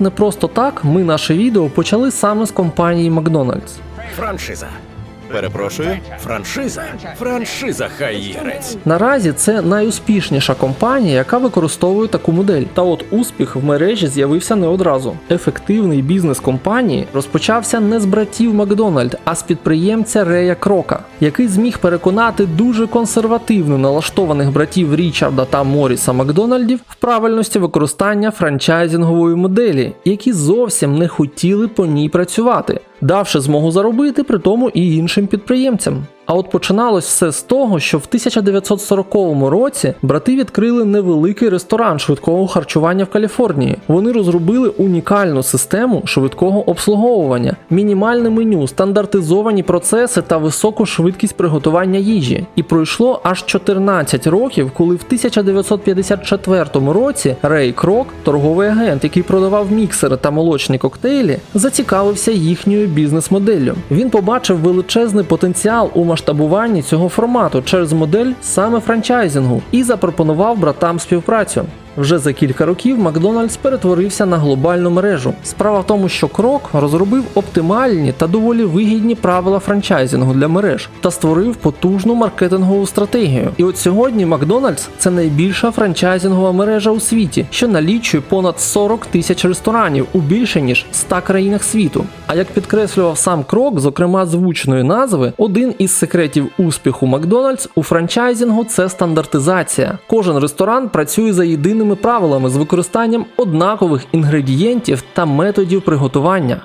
Не просто так ми наше відео почали саме з компанії Макдональдс. Франшиза. Перепрошую, франшиза. Франшиза хай їрець. Наразі це найуспішніша компанія, яка використовує таку модель. Та от успіх в мережі з'явився не одразу. Ефективний бізнес компанії розпочався не з братів Макдональд, а з підприємця Рея Крока, який зміг переконати дуже консервативно налаштованих братів Річарда та Моріса Макдональдів в правильності використання франчайзингової моделі, які зовсім не хотіли по ній працювати, давши змогу заробити при тому і іншим підприємцям. А от починалось все з того, що в 1940 році брати відкрили невеликий ресторан швидкого харчування в Каліфорнії. Вони розробили унікальну систему швидкого обслуговування, мінімальне меню, стандартизовані процеси та високу швидкість приготування їжі. І пройшло аж 14 років, коли в 1954 році Рей Крок, торговий агент, який продавав міксери та молочні коктейлі, зацікавився їхньою бізнес-моделлю. Він побачив величезний потенціал у масштабуванні цього формату через модель саме франчайзингу і запропонував братам співпрацю. Вже за кілька років Макдональдс перетворився на глобальну мережу. Справа в тому, що Крок розробив оптимальні та доволі вигідні правила франчайзингу для мереж та створив потужну маркетингову стратегію. І от сьогодні Макдональдс це найбільша франчайзингова мережа у світі, що налічує понад 40 тисяч ресторанів у більше ніж 100 країнах світу. Як підкреслював сам Крок, зокрема звучної назви, один із секретів успіху Макдональдс у франчайзінгу це стандартизація. Кожен ресторан працює за єдиними правилами з використанням однакових інгредієнтів та методів приготування.